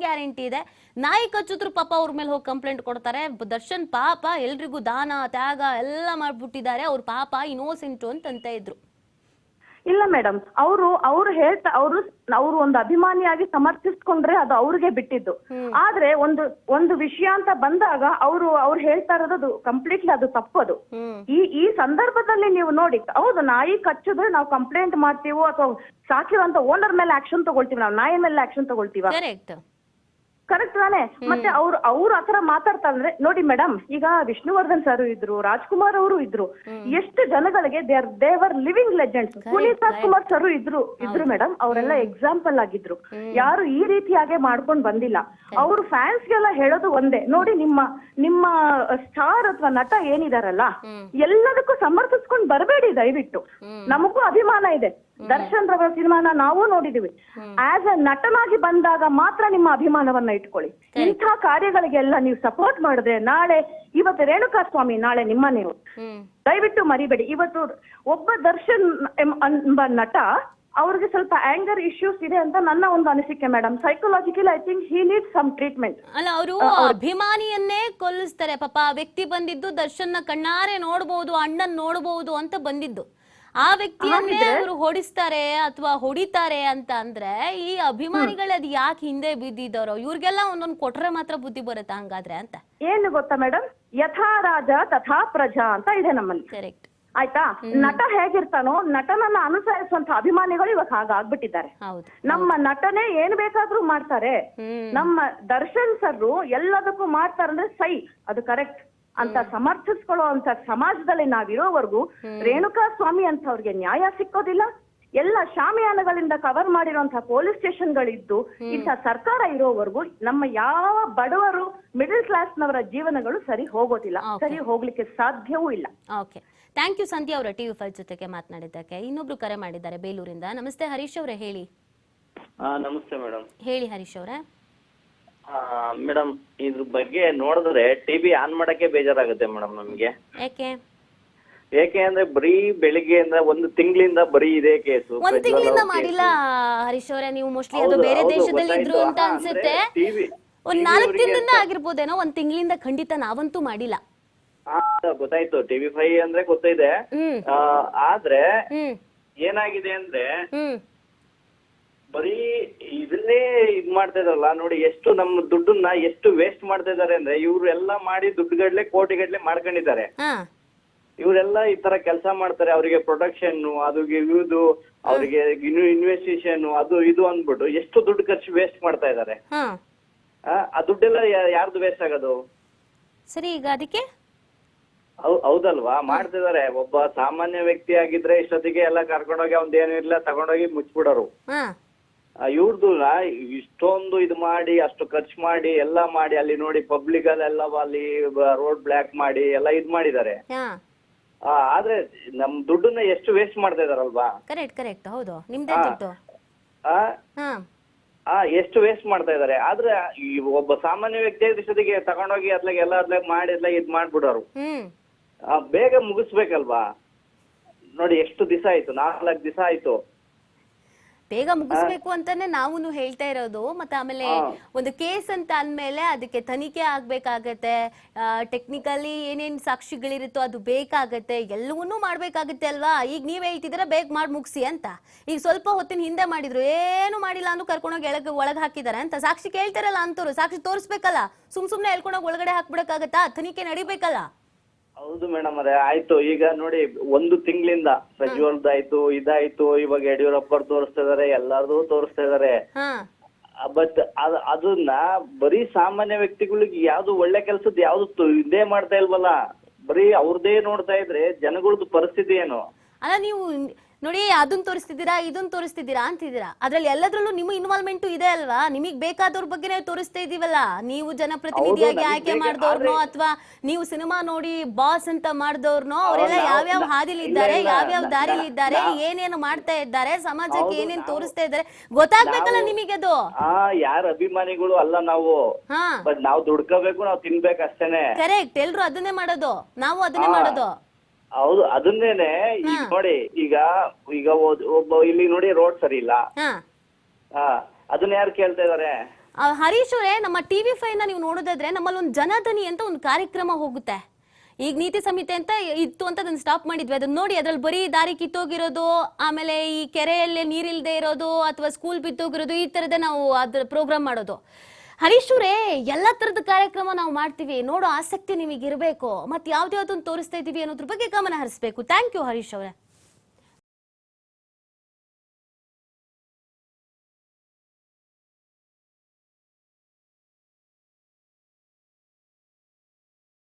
ಏನ್ ಗ್ಯಾರಂಟಿ ಇದೆ. ನಾಯಿ ಕಚ್ಚಿದ್ರು ಪಾಪ ಅವ್ರ ಮೇಲೆ ಹೋಗಿ ಕಂಪ್ಲೇಂಟ್ ಕೊಡ್ತಾರೆ. ದರ್ಶನ್ ಪಾಪ ಎಲ್ರಿಗೂ ದಾನ ತ್ಯಾಗ ಎಲ್ಲ ಮಾಡ್ಬಿಟ್ಟಿದ್ದಾರೆ. ಅವ್ರ ಪಾಪ ಇನೋಸೆಂಟು ಅಂತ ಇದ್ರು. ಇಲ್ಲ ಮೇಡಮ್ ಅವರು ಅವ್ರು ಹೇಳ್ತಾ ಅವರು ಅವರು ಒಂದು ಅಭಿಮಾನಿಯಾಗಿ ಸಮರ್ಥಿಸ್ಕೊಂಡ್ರೆ ಅದು ಅವ್ರಿಗೆ ಬಿಟ್ಟಿದ್ದು. ಆದ್ರೆ ಒಂದು ಒಂದು ವಿಷಯ ಅಂತ ಬಂದಾಗ ಅವರು ಅವ್ರು ಹೇಳ್ತಾ ಇರೋದು ಕಂಪ್ಲೀಟ್ಲಿ ಅದು ತಪ್ಪದು ಈ ಈ ಸಂದರ್ಭದಲ್ಲಿ ನೀವು ನೋಡಿ ಹೌದು ನಾಯಿ ಕಚ್ಚಿದ್ರೆ ನಾವು ಕಂಪ್ಲೇಂಟ್ ಮಾಡ್ತೀವೋ ಅಥವಾ ಸಾಕಿರುವಂತ ಓನರ್ ಮೇಲೆ ಆಕ್ಷನ್ ತಗೊಳ್ತೀವಿ ನಾವು ನಾಯಿ ಮೇಲೆ ಆಕ್ಷನ್ ತಗೊಳ್ತೀವ? ಕರೆಕ್ಟ್ ತಾನೇ. ಮತ್ತೆ ಅವ್ರು ಅವ್ರು ಆತರ ಮಾತಾಡ್ತಾ ಅಂದ್ರೆ ನೋಡಿ ಮೇಡಮ್ ಈಗ ವಿಷ್ಣುವರ್ಧನ್ ಸರ್ ಇದ್ರು ರಾಜ್ಕುಮಾರ್ ಅವರು ಇದ್ರು ಎಷ್ಟು ಜನಗಳಿಗೆ ದೇರ್ ದೇವರ್ living legends Puneeth Rajkumar sir ಇದ್ರು ಇದ್ರು ಮೇಡಮ್ ಅವರೆಲ್ಲ ಎಕ್ಸಾಂಪಲ್ ಆಗಿದ್ರು. ಯಾರು ಈ ರೀತಿಯಾಗೆ ಮಾಡ್ಕೊಂಡ್ ಬಂದಿಲ್ಲ. ಅವ್ರು ಫ್ಯಾನ್ಸ್ಗೆಲ್ಲ ಹೇಳೋದು ಒಂದೇ. ನೋಡಿ ನಿಮ್ಮ ನಿಮ್ಮ ಸ್ಟಾರ್ ಅಥವಾ ನಟ ಏನಿದಾರಲ್ಲ ಎಲ್ಲದಕ್ಕೂ ಸಮರ್ಥಿಸ್ಕೊಂಡ್ ಬರಬೇಡಿ ದಯವಿಟ್ಟು. ನಮಗೂ ಅಭಿಮಾನ ಇದೆ. ದರ್ಶನ್ ರವರ ಸಿನಿಮಾನ ನಾವು ನೋಡಿದೀವಿ. ಆಸ್ ಅ ನಟನಾಗಿ ಬಂದಾಗ ಮಾತ್ರ ನಿಮ್ಮ ಅಭಿಮಾನವನ್ನ ಇಟ್ಕೊಳ್ಳಿ. ಇಂಥ ಕಾರ್ಯಗಳಿಗೆಲ್ಲ ನೀವು ಸಪೋರ್ಟ್ ಮಾಡಿದ್ರೆ ನಾಳೆ ಇವತ್ತು ರೇಣುಕಾ ಸ್ವಾಮಿ ನಾಳೆ ನಿಮ್ಮ ನೀವು. ದಯವಿಟ್ಟು ಮರಿಬೇಡಿ. ಇವತ್ತು ಒಬ್ಬ ದರ್ಶನ್ ಎಂಬ ನಟ ಅವ್ರಿಗೆ ಸ್ವಲ್ಪ ಆಂಗರ್ ಇಶ್ಯೂಸ್ ಇದೆ ಅಂತ ನನ್ನ ಒಂದು ಅನಿಸಿಕೆ madam psychological I think he need some treatment ಅಲ್ಲ ಅವರು ಅಭಿಮಾನಿಯನ್ನೇ ಕೊಲ್ಲಿಸ್ತಾರೆ. ಪಾಪ ಆ ವ್ಯಕ್ತಿ ಬಂದಿದ್ದು ದರ್ಶನ್ನ ಕಣ್ಣಾರೆ ನೋಡಬಹುದು ಅಣ್ಣನ್ ನೋಡಬಹುದು ಅಂತ ಬಂದಿದ್ದು. ಆ ವ್ಯಕ್ತಿಯನ್ನೇ ಅವರು ಹೊಡಿಸ್ತಾರೆ ಅಥವಾ ಹೊಡಿತಾರೆ ಅಂತ ಅಂದ್ರೆ ಈ ಅಭಿಮಾನಿಗಳು ಅದ್ ಯಾಕೆ ಹಿಂದೆ ಬಿದ್ದಿದ್ದಾರೋ ಇವ್ರಿಗೆಲ್ಲ ಒಂದೊಂದು ಕೊಟ್ರೆ ಮಾತ್ರ ಬುದ್ಧಿ ಬರುತ್ತೆ ಹಂಗಾದ್ರೆ ಅಂತ. ಏನು ಗೊತ್ತಾ ಮೇಡಮ್ ಯಥಾ ರಾಜ ತಥಾ ಪ್ರಜಾ ಅಂತ ಇದೆ ನಮ್ಮಲ್ಲಿ. ಕರೆಕ್ಟ್ ಆಯ್ತಾ? ನಟ ಹೇಗಿರ್ತಾನೋ ನಟನನ್ನ ಅನುಸರಿಸುವಂತ ಅಭಿಮಾನಿಗಳು ಇವಾಗ ಹಾಗಾಗ್ಬಿಟ್ಟಿದ್ದಾರೆ. ಹೌದು. ನಮ್ಮ ನಟನೆ ಏನ್ ಬೇಕಾದ್ರೂ ಮಾಡ್ತಾರೆ. ನಮ್ಮ ದರ್ಶನ್ ಸರ್ರು ಎಲ್ಲದಕ್ಕೂ ಮಾಡ್ತಾರಂದ್ರೆ ಸೈ ಅದು ಕರೆಕ್ಟ್. ಅಂತ ಸಮರ್ಥಿಸ್ಕೊಳ್ಳೋ ಅಂತ ಸಮಾಜದಲ್ಲಿ ನಾವಿರೋವರೆಗೂ ರೇಣುಕಾ ಸ್ವಾಮಿ ಅಂತ ಅವ್ರಿಗೆ ನ್ಯಾಯ ಸಿಕ್ಕೋದಿಲ್ಲ. ಎಲ್ಲ ಶಾಮಿಯಾನಗಳಿಂದ ಕವರ್ ಮಾಡಿರುವಂತಹ ಪೊಲೀಸ್ ಸ್ಟೇಷನ್ಗಳಿದ್ದು ಇಂಥ ಸರ್ಕಾರ ಇರೋವರೆಗೂ ನಮ್ಮ ಯಾವ ಬಡವರು ಮಿಡಲ್ ಕ್ಲಾಸ್ನವರ ಜೀವನಗಳು ಸರಿ ಹೋಗೋದಿಲ್ಲ. ಸರಿ ಹೋಗ್ಲಿಕ್ಕೆ ಸಾಧ್ಯವೂ ಇಲ್ಲ. ಓಕೆ ಥ್ಯಾಂಕ್ ಯು ಸಂಧ್ಯಾ ಅವರ ಟಿವಿ ಫೈವ್ ಜೊತೆಗೆ ಮಾತನಾಡಿದ್ದಕ್ಕೆ. ಇನ್ನೊಬ್ರು ಕರೆ ಮಾಡಿದ್ದಾರೆ ಬೇಲೂರಿಂದ. ನಮಸ್ತೆ ಹರೀಶ್ ಅವರೇ ಹೇಳಿ. ನಮಸ್ತೆ ಮೇಡಮ್. ಹೇಳಿ ಹರೀಶ್ ಅವರೇ. ಮೇಡಮ್ ಇದ್ರ ಬಗ್ಗೆ ನೋಡಿದ್ರೆ ಟಿವಿ ಆನ್ ಮಾಡಕ್ಕೆ ಬೇಜಾರಾಗುತ್ತೆ ಮೇಡಮ್ ನಮ್ಗೆ. ಯಾಕೆ? ಏಕೆ ಅಂದ್ರೆ ಬರೀ ಅಂದ್ರೆ ಒಂದು ತಿಂಗಳಿಂದ ಬರೀ ಇದೇ ಕೇಸು ಒಂದ್ ತಿಂಗಳಿಂದ ಮಾಡಿಲ್ಲ ಹರೀಶ್ ಅವರೇ ನೀವು ಮೋಸ್ಟ್ಲಿ ಅದು ಹೌದು, ಬೇರೆ ಹೌದು, ದೇಶದಲ್ಲಿ ಇದ್ರು ಗೊತ್ತಾಯ್ತು. ಅಂತ ಅನ್ಸುತ್ತೆ. TV ಒಂದ್ ನಾಲ್ಕು ದಿನದಿಂದ ಆಗಿರ್ಬೋದೇನೋ ಒಂದ್ ತಿಂಗಳಿಂದ ಖಂಡಿತ ನಾವಂತೂ ಮಾಡಿಲ್ಲ. ಗೊತ್ತಾಯ್ತು. ಟಿವಿ ಫೈ ಅಂದ್ರೆ ಗೊತ್ತಿದೆ. ಹ್ಮ್. ಆ, ಆದ್ರೆ ಹ್ಮ್. ಏನಾಗಿದೆ ಅಂದ್ರೆ ಹ್ಮ್. ಬರೀ ಇದನ್ನೇ ಇದ್ ಮಾಡ್ತಾ ಇದಾರಲ್ಲ ನೋಡಿ ಎಷ್ಟು ನಮ್ಮ ದುಡ್ಡನ್ನ ಎಷ್ಟು ವೇಸ್ಟ್ ಮಾಡ್ತಾ ಇದಾರೆ ಅಂದ್ರೆ ಇವ್ರು ಎಲ್ಲ ಮಾಡಿ ದುಡ್ಡುಗಡ್ಲೆ ಕೋಟಿಗಟ್ಲೆ ಮಾಡ್ಕೊಂಡಿದ್ದಾರೆ. ಹಾ. ಇವರೆಲ್ಲ ಈ ತರ ಕೆಲಸ ಮಾಡ್ತಾರೆ ಅವರಿಗೆ ಪ್ರೊಡಕ್ಷನ್ ಅದು ಇದು ಅವರಿಗೆ ಇನ್ನು ಇನ್ವೆಸ್ಟಿಗೇಷನ್ ಅದು ಇದು ಅಂದ್ಬಿಟ್ಟು ಎಷ್ಟು ದುಡ್ಡು ಖರ್ಚು ವೇಸ್ಟ್ ಮಾಡ್ತಾ ಇದ್ದಾರೆ. ಹಾ. ಆ ದುಡ್ಡೆಲ್ಲ ಯಾ- ಯಾರ್ದು ವೇಸ್ಟ್ ಆಗೋದು? ಸರಿ ಈಗ ಅದಕ್ಕೆ? ಹೌ- ಹೌದಲ್ವಾ? ಮಾಡ್ತಿದಾರೆ ಒಬ್ಬ ಸಾಮಾನ್ಯ ವ್ಯಕ್ತಿ ಆಗಿದ್ರೆ ಇಷ್ಟೊತ್ತಿಗೆ ಎಲ್ಲ ಕರ್ಕೊಂಡೋಗಿ ಅವ್ನ್ದೇನು ಇಲ್ಲ ತಗೊಂಡೋಗಿ ಮುಚ್ಬಿಡೋರು. ಹಾ. ಇವ್ರದ್ದು ಇಷ್ಟೊಂದು ಇದು ಮಾಡಿ ಅಷ್ಟು ಖರ್ಚು ಮಾಡಿ ಎಲ್ಲ ಮಾಡಿ ಅಲ್ಲಿ ನೋಡಿ ಪಬ್ಲಿಕ್ ಅಲ್ಲೆಲ್ಲ ಅಲ್ಲಿ ರೋಡ್ ಬ್ಲಾಕ್ ಮಾಡಿ ಎಲ್ಲ ಇದ್ ಮಾಡಿದ್ದಾರೆ. ಹಾ. ಆ, ಆದ್ರೆ ನಮ್ ದುಡ್ಡನ್ನ ಎಷ್ಟು ವೇಸ್ಟ್ ಮಾಡ್ತಾ ಇದಾರಲ್ವಾ ಕರೆಕ್ಟ್ ಕರೆಕ್ಟ್ ಹೌದು. ನಿಮ್ದೇ ಹಾ. ದುಡ್ಡು. ಆ ಹಾ. ಆ ಎಷ್ಟು ವೇಸ್ಟ್ ಮಾಡ್ತಾ ಇದಾರೆ ಆದ್ರೆ ಈ ಒಬ್ಬ ಸಾಮಾನ್ಯ ವ್ಯಕ್ತಿ ಜೊತೆಗೆ ತಗೊಂಡೋಗಿ ಅದ್ಲಾಗ ಎಲ್ಲ ಅದ್ಲಾಗ ಮಾಡಿ ಎಲ್ಲ ಇದ್ ಮಾಡ್ಬಿಡೋರು. ಹ್ಮ್. ಆ, ಬೇಗ ಮುಗಿಸ್ಬೇಕಲ್ವಾ? ನೋಡಿ ಎಷ್ಟು ದಿವಸ ಆಯ್ತು? ನಾಲ್ಕು ದಿವಸ ಆಯ್ತು. ಬೇಗ ಮುಗಿಸ್ಬೇಕು ಅಂತಾನೆ ನಾವು ಹೇಳ್ತಾ ಇರೋದು. ಮತ್ತೆ ಆಮೇಲೆ ಒಂದು ಕೇಸ್ ಅಂತ ಅಂದ್ಮೇಲೆ ಅದಕ್ಕೆ ತನಿಖೆ ಆಗ್ಬೇಕಾಗತ್ತೆ. ಟೆಕ್ನಿಕಲಿ ಏನೇನ್ ಸಾಕ್ಷಿಗಳಿರುತ್ತೋ ಅದು ಬೇಕಾಗತ್ತೆ. ಎಲ್ಲವನ್ನೂ ಮಾಡ್ಬೇಕಾಗತ್ತೆ ಅಲ್ವಾ? ಈಗ ನೀವ್ ಹೇಳ್ತಿದ್ರೆ ಬೇಗ ಮಾಡಿ ಮುಗಿಸಿ ಅಂತ. ಈಗ ಸ್ವಲ್ಪ ಹೊತ್ತಿನ ಹಿಂದೆ ಮಾಡಿದ್ರು ಏನು ಮಾಡಿಲ್ಲ ಅಂದ್ರೂ ಕರ್ಕೊಂಡೋಗಿ ಎಳಗ್ ಒಳಗ್ ಹಾಕಿದಾರೆ ಅಂತ. ಸಾಕ್ಷಿ ಕೇಳ್ತಾರಲ್ಲ ಅಂತವ್ರು ಸಾಕ್ಷಿ ತೋರಿಸ್ಬೇಕಲ್ಲ. ಸುಮ್ ಸುಮ್ನೆ ಹೇಳ್ಕೊಂಡೋಗಿ ಒಳಗಡೆ ಹಾಕ್ಬಿಡಕ್ಕಾಗತ್ತಾ? ತನಿಖೆ ನಡಿಬೇಕಲ್ಲ. ಹೌದು ಮೇಡಮ್ ಅದೇ ಆಯ್ತು. ಈಗ ನೋಡಿ ಒಂದು ತಿಂಗಳಿಂದ ಪ್ರಜ್ವಲ್ದಾಯ್ತು ಇದಾಯ್ತು ಇವಾಗ ಯಡಿಯೂರಪ್ಪ ತೋರಿಸ್ತಾ ಇದಾರೆ ಎಲ್ಲಾರ್ದು ತೋರಿಸ್ತಾ ಇದಾರೆ. ಹಾ. ಬಟ್ ಅದ್ ಅದನ್ನ ಬರೀ ಸಾಮಾನ್ಯ ವ್ಯಕ್ತಿಗಳಿಗೆ ಯಾವ್ದು ಒಳ್ಳೆ ಕೆಲಸದ ಯಾವ್ದು ಇದೇ ಮಾಡ್ತಾ ಇಲ್ವಲ್ಲ? ಬರೀ ಅವ್ರದೇ ನೋಡ್ತಾ ಇದ್ರೆ ಜನಗಳದ್ದು ಪರಿಸ್ಥಿತಿ ಏನು? ಅಲ್ಲ ನೀವು ನೋಡಿ ಅದನ್ನ ತೋರಿಸ್ತಿದ್ದೀರಾ ಇದನ್ನ ತೋರಿಸ್ತಿದ್ದೀರಾ ಅಂತಿದ್ದೀರಾ? ಅದ್ರಲ್ಲಿ ಎಲ್ಲದ್ರಲ್ಲೂ ನಿಮ್ಮ ಇನ್ವಾಲ್ವ್ಮೆಂಟ್ ಇದೆ ಅಲ್ವಾ? ನಿಮಗೆ ಬೇಕಾದವ್ರ ಬಗ್ಗೆನೇ ತೋರಿಸ್ತಾ ಇದೀವಲ್ಲ? ನೀವು ಜನಪ್ರತಿನಿಧಿಯಾಗಿ ಆಯ್ಕೆ ಮಾಡಿದವ್ರನ್ನೋ ಮಾಡಿದವ್ರನೋ ಅಥವಾ ನೀವು ಸಿನಿಮಾ ನೋಡಿ ಬಾಸ್ ಅಂತ ಮಾಡಿದವ್ರನೋ ಅವರೆಲ್ಲ ಯಾವ್ಯಾವ ಹಾದಿಲಿ ಇದ್ದಾರೆ ಯಾವ್ಯಾವ ದಾರಿಲಿ ಇದ್ದಾರೆ ಏನೇನು ಮಾಡ್ತಾ ಇದ್ದಾರೆ ಸಮಾಜಕ್ಕೆ ಏನೇನು ತೋರಿಸ್ತಾ ಇದ್ದಾರೆ ಗೊತ್ತಾಗ್ಬೇಕಲ್ಲ ನಿಮಗೆ ಅದು? ಯಾರ ಅಭಿಮಾನಿಗಳು ಅಲ್ಲ ನಾವು. ನಾವು ದುಡ್ಕೋಬೇಕು ನಾವು ತಿನ್ಬೇಕು ಅಷ್ಟೇನೆ. ಕರೆಕ್ಟ್ ಎಲ್ರು ಅದನ್ನೇ ಮಾಡೋದು. ನಾವು ಅದನ್ನೇ ಮಾಡೋದು. ಹೌದು ಅದನ್ನೇನೆ ಈಗ. ನೋಡಿ ಈಗ ಈಗ ಒಬ್ಬ ಇಲ್ಲಿ ನೋಡಿ ರೋಡ್ ಸರಿ ಇಲ್ಲ. ಹಾ. ಆ ಅದನ್ನ ಯಾರು ಕೇಳ್ತಾ ಇದಾರೆ? ಆ, ಹರೀಶ್ ಅವರೇ ನಮ್ಮ ಟಿವಿ ಫೈವ್ನ ನೀವು ನೋಡೋದಾದ್ರೆ ನಮ್ಮಲ್ಲಿ ಒಂದು ಜನಧನಿ ಅಂತ ಒಂದು ಕಾರ್ಯಕ್ರಮ ಹೋಗುತ್ತೆ. ಈಗ ನೀತಿ ಸಂಹಿತೆ ಅಂತ ಇತ್ತು ಅಂತ ಅದನ್ನ ಸ್ಟಾಪ್ ಮಾಡಿದ್ವಿ. ಅದನ್ನ ನೋಡಿ ಅದ್ರಲ್ಲಿ ಬರೀ ದಾರಿ ಕಿತ್ತೋಗಿರೋದು ಆಮೇಲೆ ಈ ಕೆರೆಯಲ್ಲಿ ನೀರಿಲ್ದೇ ಇರೋದು ಅಥವಾ ಸ್ಕೂಲ್ ಬಿದ್ದೋಗಿರೋದು ಈ ತರದ ನಾವು ಅದ್ರ ಪ್ರೋಗ್ರಾಮ್ ಮಾಡೋದು. ಹರೀಶ್ ಎಲ್ಲ ತರದ ಕಾರ್ಯಕ್ರಮ ನಾವು ಮಾಡ್ತೀವಿ. ನೋಡೋ ಆಸಕ್ತಿ ನಿಮಗೆ ಇರಬೇಕು ಮತ್ತೆ ಯಾವ್ದ್ಯಾವ್ದನ್ನ ತೋರಿಸ್ತಾ ಇದೀವಿ ಅನ್ನೋದ್ರ ಬಗ್ಗೆ ಗಮನ ಹರಿಸ್ಬೇಕು. ಥ್ಯಾಂಕ್ ಯು ಹರೀಶ್ ಅವರೇ.